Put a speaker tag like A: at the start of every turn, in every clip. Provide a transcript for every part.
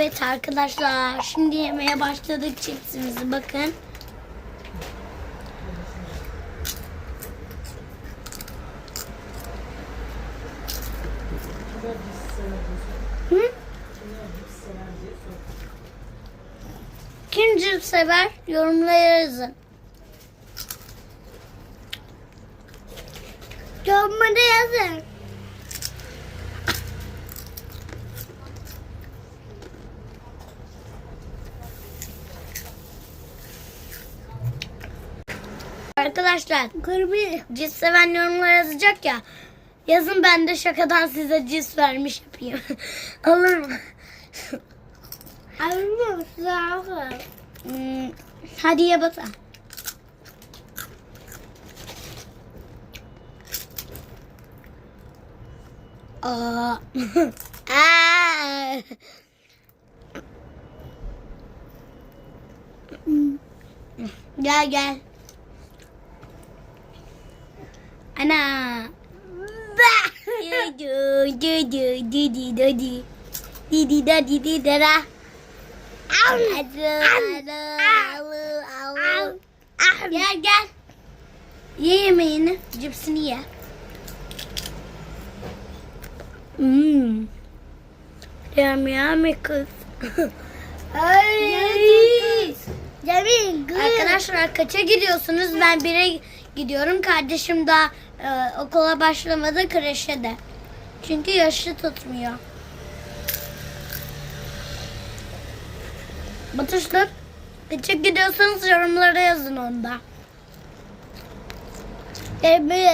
A: Evet arkadaşlar şimdi yemeye başladık çipsimizi bakın. Kim cips sever? Yorumlara yazın. Yorumlara yazın. Arkadaşlar cips seven yorumlara yazacak ya. Yazın ben de şakadan size cips vermiş yapayım. Olur mu? Olur mu? Hmm, hadi ye bata. Aa. Aa. Gel gel. Ana. Du du du du du du du. Di di da di di da da. Gel gel. Ye yemeğini. Cipsini ye. Hmm. Yummy yummy kız. Ay. Cemil Arkadaşlar kaça gidiyorsunuz? Ben bire gidiyorum. Kardeşim daha e, okula başlamadı kreşe de. Çünkü yaşı tutmuyor. Batışlar kaça gidiyorsanız yorumlara yazın onda.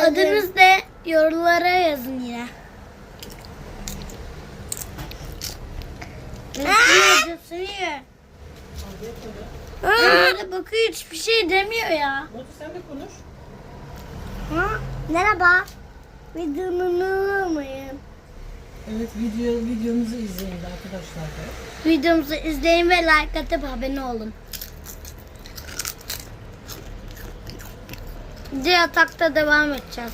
A: Adınız ne? Yorumlara yazın yine. Cipsini ye. Böyle bakıyor hiçbir şey demiyor ya.
B: Batu sen de konuş.
A: Merhaba. Videomu unutmayın.
B: Evet video videomuzu izleyin de arkadaşlar da.
A: Videomuzu izleyin ve like atıp abone olun. Şimdi yatakta devam edeceğiz.